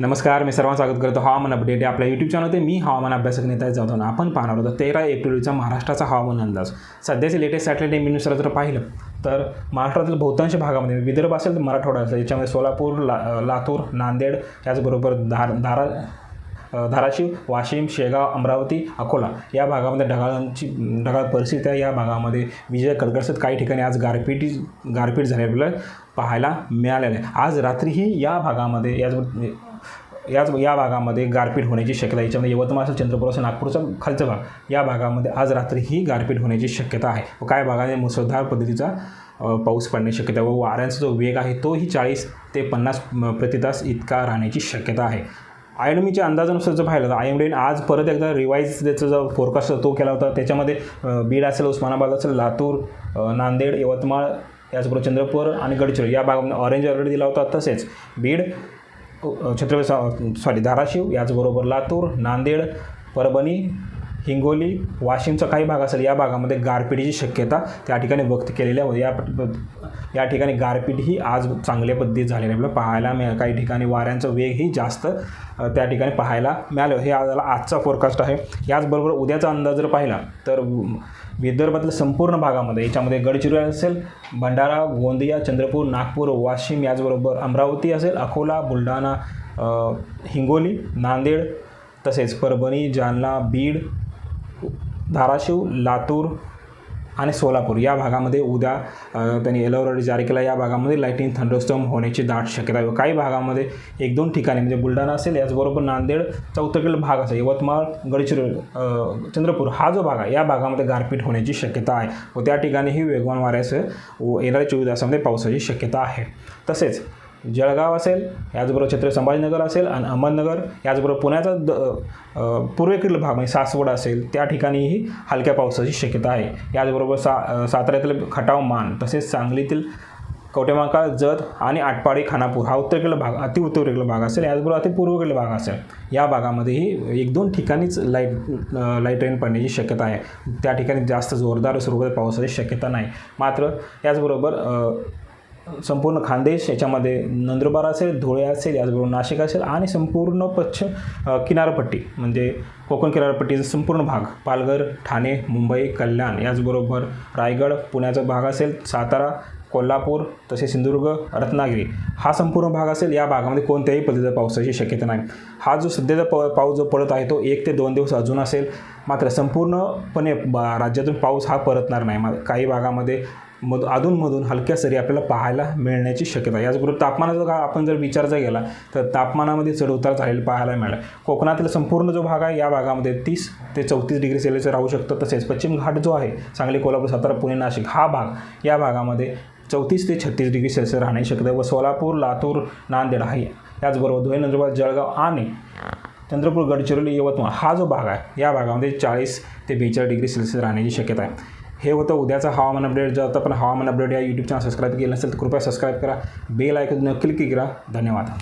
नमस्कार मी सर्वांना स्वागत करतो हवामान अपडेट या आपल्या यूट्यूब चॅनलमध्ये मी हवामान अभ्यासक नेता जातो आपण पाहणार होतो तेरा एप्रिलचा महाराष्ट्राचा हवामान अंदाज. सध्याचे लेटेस्ट सॅटेलाईट मीनुसार जर पाहिलं तर महाराष्ट्रातील बहुतांश भागामध्ये विदर्भ असेल तर मराठवाडा असेल. याच्यामध्ये सोलापूर ला लातूर नांदेड त्याचबरोबर धार धारा धाराशिव वाशिम शेगाव अमरावती अकोला या भागामध्ये ढगाळांची ढगाळ परिस्थिती आहे. या भागामध्ये विजय कडकडसत काही ठिकाणी आज गारपीटी गारपीट झालेलं पाहायला मिळालेलं आहे. आज रात्रीही या भागामध्ये याच याच या भागामध्ये गारपीट होण्याची शक्यता आहे. याच्यामध्ये यवतमाळ असेल चंद्रपूर असेल नागपूरचा खालचा भाग या भागामध्ये आज रात्री ही गारपीट होण्याची शक्यता आहे. व काय भागामध्ये मुसळधार पद्धतीचा पाऊस पडण्याची शक्यता व वाऱ्यांचा जो वेग आहे तोही चाळीस ते पन्नास प्रतितास इतका राहण्याची शक्यता आहे. आयएमडीच्या अंदाजानुसार जर पाहिलं तर आयएमडीने आज परत एकदा रिवाईज त्याचा जो फोरकास्ट तो केला होता त्याच्यामध्ये बीड असेल उस्मानाबाद असेल लातूर नांदेड यवतमाळ याचबरोबर चंद्रपूर आणि गडचिरोली. या भागामध्ये ऑरेंज अलर्ट दिला होता तसेच बीड छत्रपती सॉरी धाराशिव याचबरोबर लातूर नांदेड परभणी हिंगोली वाशिमचा काही भाग असेल या भागामध्ये गारपीटीची शक्यता त्या ठिकाणी व्यक्त केलेली आहे. या या ठिकाणी गारपीट ही आज चांगल्या पद्धतीत झालेली आहे. आपल्याला पाहायला मिळालं. काही ठिकाणी वाऱ्यांचा वेगही जास्त त्या ठिकाणी पाहायला मिळालं. हे आज आजचा फोरकास्ट आहे. याचबरोबर उद्याचा अंदाज जर पाहिला तर विदर्भातल्या संपूर्ण भागामध्ये याच्यामध्ये गडचिरोली असेल भंडारा गोंदिया चंद्रपूर नागपूर वाशिम याचबरोबर अमरावती असेल अकोला बुलढाणा हिंगोली नांदेड तसेच परभणी जालना बीड धाराशिव लातूर आणि सोलापूर या भागामध्ये उद्या त्यांनी येलो अलर्ट जारी केला. या भागामध्ये लाईटिंग थंडरस्टॉम होण्याची दाट शक्यता आहे. व काही भागामध्ये एक दोन ठिकाणी म्हणजे बुलढाणा असेल याचबरोबर नांदेडचा उत्तरेकडील भाग असेल यवतमाळ गडचिरोली चंद्रपूर हा जो भाग आहे या भागामध्ये गारपीट होण्याची शक्यता आहे. व त्या ठिकाणीही वेगवान वाऱ्यासह येणाऱ्या चोवीस तासामध्ये पावसाची शक्यता आहे. तसेच जळगाव असेल याचबरोबर छत्रपती संभाजीनगर असेल आणि अहमदनगर याचबरोबर पुण्याचा द पूर्वेकडील भाग म्हणजे सासवड असेल त्या ठिकाणीही हलक्या पावसाची शक्यता आहे. याचबरोबर सा साताऱ्यातील खटाव मान तसेच सांगलीतील कवटेमाकाळ जत आणि आटपाडी खानापूर हा उत्तरेकडील भाग अति उत्तरेकडील भाग असेल याचबरोबर अति पूर्वेकडील भाग असेल. या भागामध्येही एक दोन ठिकाणीच लाइट लाइट रेन पडण्याची शक्यता आहे. त्या ठिकाणी जास्त जोरदार स्वरूपात पावसाची शक्यता नाही. मात्र याचबरोबर संपूर्ण खानदेश याच्यामध्ये नंदुरबार असेल धुळे असेल याचबरोबर नाशिक असेल आणि संपूर्ण पश्चिम किनारपट्टी म्हणजे कोकण किनारपट्टीचा संपूर्ण भाग पालघर ठाणे मुंबई कल्याण याचबरोबर रायगड पुण्याचा भाग असेल सातारा कोल्हापूर तसेच सिंधुदुर्ग रत्नागिरी. हा संपूर्ण भाग असेल या भागामध्ये कोणत्याही पद्धतीचा पावसाची शक्यता नाही. हा जो सध्याचा प पाऊस जो पडत आहे तो एक ते दोन दिवस अजून असेल. मात्र संपूर्णपणे बा राज्यातून पाऊस हा परतणार नाही. मा काही भागामध्ये मध अधूनमधून हलक्या सरी आपल्याला पाहायला मिळण्याची शक्यता आहे. याचबरोबर तापमानाचा का आपण जर विचार जर केला तर तापमानामध्ये चढउतार झालेला पाहायला मिळाला. कोकणातील संपूर्ण जो भाग आहे या भागामध्ये तीस ते चौतीस डिग्री सेल्सिअस राहू शकतं. तसेच पश्चिम घाट जो आहे सांगली कोल्हापूर सातारा पुणे नाशिक हा भाग या भागामध्ये चौतीस ते छत्तीस डिग्री सेल्सिअस राहण्याची शक्यता व सोलापूर लातूर नांदेड हा याचबरोबर धुळे नंदुरबार जळगाव आणि चंद्रपूर गडचिरोली यवतमाळ हा जो भाग आहे या भागामध्ये चाळीस ते बेचाळीस डिग्री सेल्सिअस राहण्याची शक्यता आहे. हे होतं उद्याचं हवामान अपडेट जर आता पण हवामान अपडेट या यूट्यूब चॅनल सबस्क्राईब केलं नसेल तर कृपया सबस्क्राईब करा. बेल आयकन क्लिक करा. धन्यवाद.